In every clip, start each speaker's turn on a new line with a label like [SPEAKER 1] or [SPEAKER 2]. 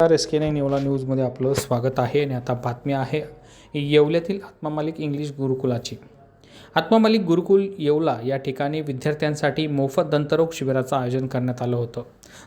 [SPEAKER 1] नमस्कार एस के नाईन येवला न्यूजमध्ये आपलं स्वागत आहे आणि आता बातमी आहे येवल्यातील आत्मा मालिक इंग्लिश गुरुकुलाची. आत्मा मालिक गुरुकुल येवला या ठिकाणी विद्यार्थ्यांसाठी मोफत दंतरोग शिबिराचं आयोजन करण्यात आलं होतं.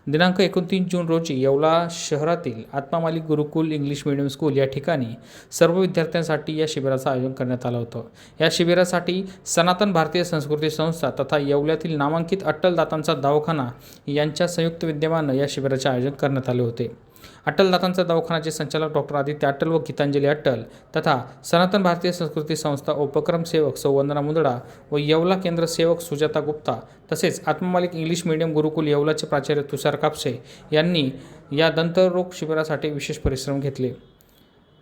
[SPEAKER 1] दिनांक एकोणतीस जून रोजी येवला शहरातील आत्मा मालिक गुरुकुल इंग्लिश मिडियम स्कूल या ठिकाणी सर्व विद्यार्थ्यांसाठी या शिबिराचं आयोजन करण्यात आलं होतं. या शिबिरासाठी सनातन भारतीय संस्कृती संस्था तथा येवल्यातील नामांकित अट्टल दातांचा दवाखाना यांच्या संयुक्त विद्यमानं या शिबिराचे आयोजन करण्यात आले होते. अट्टल दातांचा संचालक डॉक्टर आदित्य अटल व गीतांजली अटल तथा सनातन भारतीय संस्कृती संस्था उपक्रम सेवक सौवंदना मुंदडा व येवला केंद्र सेवक सुजाता गुप्ता तसेच आत्ममालिक इंग्लिश मीडियम गुरुकुल येवलाचे प्राचार्य तुषार कापसे यांनी या दंतरोग शिबिरासाठी विशेष परिश्रम घेतले.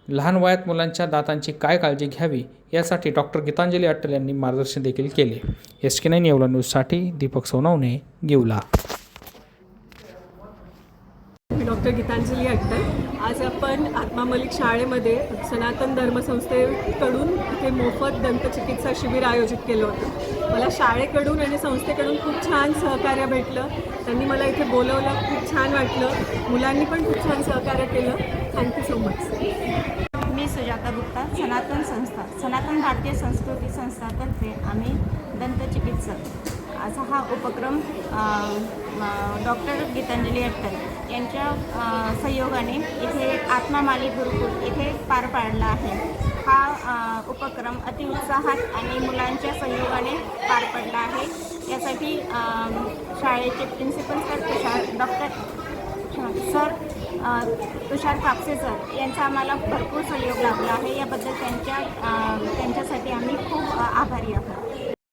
[SPEAKER 1] लहान वयात मुलांच्या दातांची काय काळजी घ्यावी यासाठी डॉक्टर गीतांजली अटल यांनी मार्गदर्शन देखील केले. एस के नाईन येवला न्यूजसाठी दीपक सोनवणे येवला.
[SPEAKER 2] डॉक्टर गीतांजली अट्टल आज आपण आत्मा मलिक शाळेमध्ये सनातन धर्मसंस्थेकडून इथे मोफत दंतचिकित्सा शिबिर आयोजित केलं होतं. मला शाळेकडून आणि संस्थेकडून खूप छान सहकार्य भेटलं. त्यांनी मला इथे बोलवलं खूप छान वाटलं. मुलांनी पण खूप छान सहकार्य केलं. थँक्यू सो मच
[SPEAKER 3] मी सुजाता गुप्ता सनातन संस्था सनातन भारतीय संस्कृती संस्थातर्फे आम्ही दंतचिकित्सक असा हा उपक्रम डॉक्टर गीतांजली अट्टल यांच्या सहयोगाने इथे आत्मामाली गुरुकुल इथे पार पाडला आहे. हा उपक्रम अति उत्साहात आणि मुलांच्या सहयोगाने पार पडला आहे. यासाठी शाळेचे principal sir Tushar doctor sir Tushar Kapse sir यांचा आम्हाला भरपूर सहयोग लाभला आहे. याबद्दल त्यांच्या त्यांच्यासाठी आम्ही खूप आभारी आहोत.